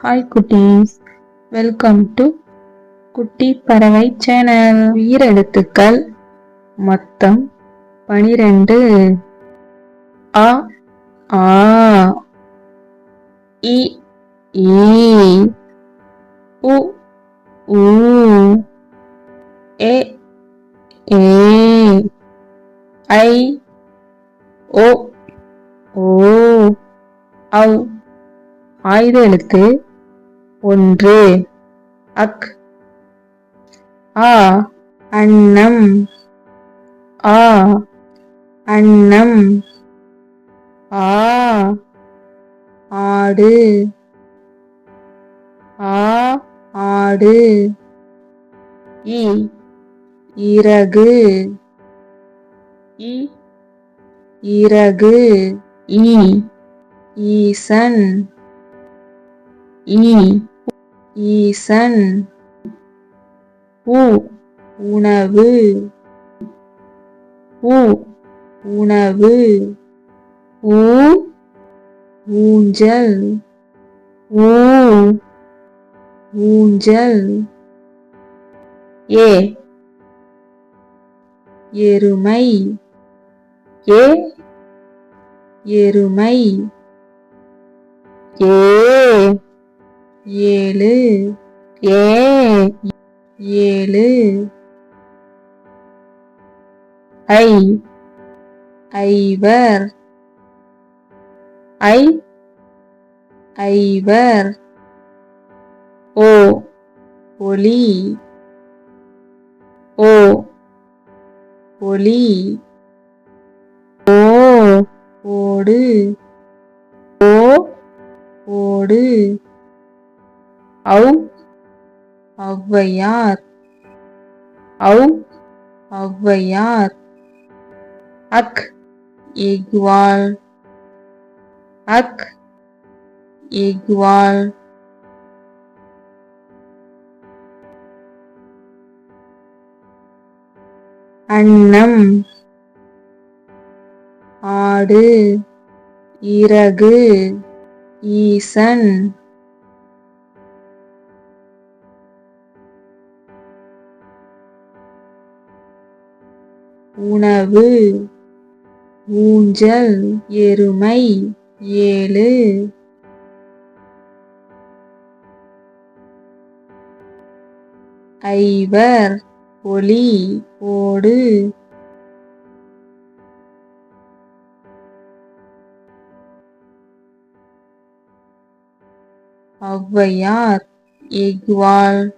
Hi குட்டீஸ். Welcome to குட்டி பறவை சேனல் உயிரெழுத்துக்கள் மொத்தம் பனிரெண்டு. அ ஆ இ ஈ உ ஊ ஏ ஏ ஐ ஓ ஓ ஔ. ஆயுத எழுத்து ஒன்று. அக். ஆ. அன்னம். ஆ. அன்னம். ஆ. ஆடு. ஆ. ஆடு. இ. இறகு. இ. இறகு. ஈசன். இ ஈசன். உ உணவு. உ உணவு. ஊ ஊஞ்சல். ஊ ஊஞ்சல். ஏ எருமை. ஏ எருமை. ஏ ஏழு. ஏ ஏழு. ஐ. ஐவர். ஐ. ஐவர். ஓ. ஒலி ஓ. ஒளி. ஓ. ஓடு. ஓ. ஓடு. ஔ ஔவையார் ஔ ஔவையார் அக் இக்வால் அக் இக்வால் அன்னம் ஆடு இறகு ஈசன் உணவு. ஊஞ்சல் எருமை ஏழு ஐவர் ஒளி ஓடு. ஔவையார் எக்வால்